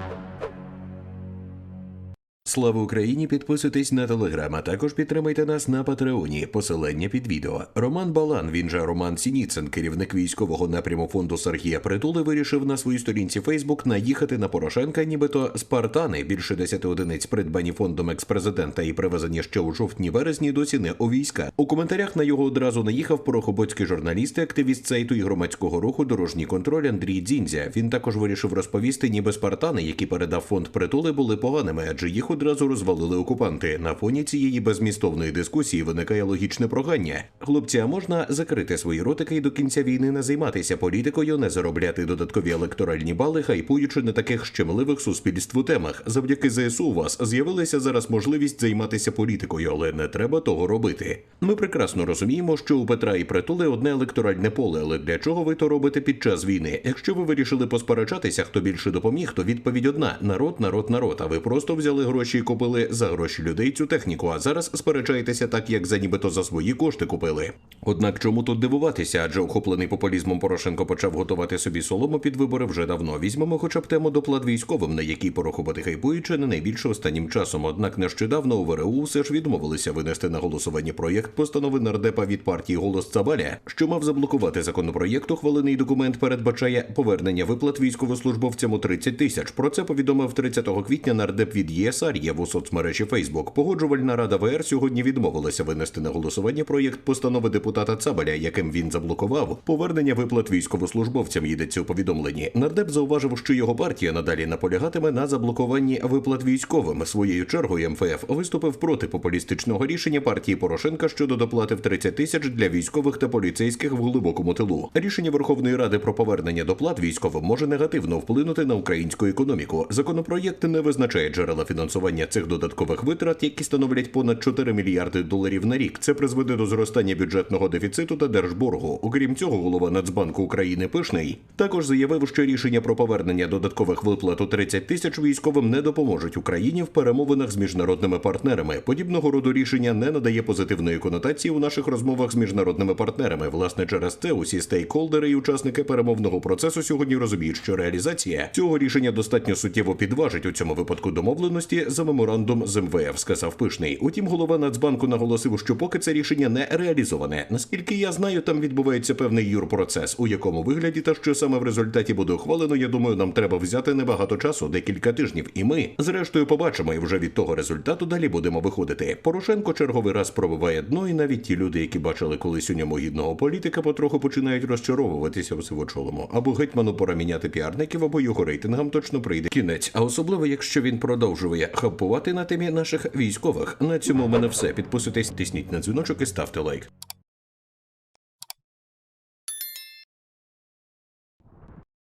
you Слава Україні! Підписуйтесь на телеграм, а також підтримайте нас на Патреоні. Посилання під відео. Роман Балан, він же Роман Сініцин, керівник військового напряму фонду Сергія Притули, вирішив на своїй сторінці Фейсбук наїхати на Порошенка, нібито Спартани. Більше 10 одиниць придбані фондом експрезидента і привезені ще у жовтні-вересні. Досі не у війська. У коментарях на його одразу наїхав порохоботський журналіст, активіст сайту і громадського руху Дорожній контроль Андрій Дзіндзя. Він також вирішив розповісти, ніби Спартани, які передав фонд притули, були поганими, адже їх одразу розвалили окупанти. На фоні цієї безмістовної дискусії виникає логічне прохання. Хлопці, можна закрити свої ротики і до кінця війни не займатися політикою, не заробляти додаткові електоральні бали, хайпуючи на таких щемливих суспільству темах. Завдяки ЗСУ у вас з'явилася зараз можливість займатися політикою, але не треба того робити. Ми прекрасно розуміємо, що у Петра і притули одне електоральне поле, але для чого ви то робите під час війни? Якщо ви вирішили посперечатися, хто більше допоміг, то відповідь одна: народ, народ, народ. А ви просто взяли гроші і купили за гроші людей цю техніку. А зараз сперечаєтеся так, як за нібито за свої кошти купили. Однак чому тут дивуватися? Адже охоплений популізмом Порошенко почав готувати собі солому під вибори вже давно. Візьмемо хоча б тему доплат військовим, на якій порохоботи хайпуючи не найбільше останнім часом. Однак нещодавно у ВРУ все ж відмовилися винести на голосування проєкт постанови нардепа від партії Голос Цабаля, що мав заблокувати законопроєкт. Ухвалений документ передбачає повернення виплат військовослужбовцям у 30 тисяч. Про це повідомив 30 квітня нардеп від ЄС Ар'єв у соцмережі Фейсбук. Погоджувальна рада ВР сьогодні відмовилася винести на голосування проєкт постанови депутата Цабаля, яким він заблокував повернення виплат військовослужбовцям. Йдеться у повідомленні. Нардеп зауважив, що його партія надалі наполягатиме на заблокуванні виплат військовим. Своєю чергою МФФ виступив проти популістичного рішення партії Порошенка щодо доплати в 30 тисяч для військових та поліцейських в глибокому тилу. Рішення Верховної Ради про повернення доплат військовим може негативно вплинути на українську економіку. Законопроєкт не визначає джерела фінансування цих додаткових витрат, які становлять понад 4 мільярди доларів на рік. Це призведе до зростання бюджетного дефіциту та держборгу. Окрім цього, голова Нацбанку України Пишний також заявив, що рішення про повернення додаткових виплат у 30 тисяч військовим не допоможуть Україні в перемовинах з міжнародними партнерами. Подібного роду рішення не надає позитивної конотації у наших розмовах з міжнародними партнерами. Власне, через це усі стейкхолдери і учасники перемовного процесу сьогодні розуміють, що реалізація цього рішення достатньо суттєво підважить у цьому випадку домовленості за меморандум з МВФ, сказав Пишний. Утім, голова Нацбанку наголосив, що поки це рішення не реалізоване. Наскільки я знаю, там відбувається певний юрпроцес, у якому вигляді та що саме в результаті буде ухвалено. Я думаю, нам треба взяти небагато часу, декілька тижнів, і ми зрештою побачимо, і вже від того результату далі будемо виходити. Порошенко черговий раз пробиває дно, і навіть ті люди, які бачили колись у ньому гідного політика, потроху починають розчаровуватися в сивочолому. Або гетьману пора міняти піарників, або його рейтингам точно прийде кінець. А особливо, якщо він продовжує хапувати на темі наших військових. На цьому в мене все. Підписуйтесь, тисніть на дзвіночок і ставте лайк.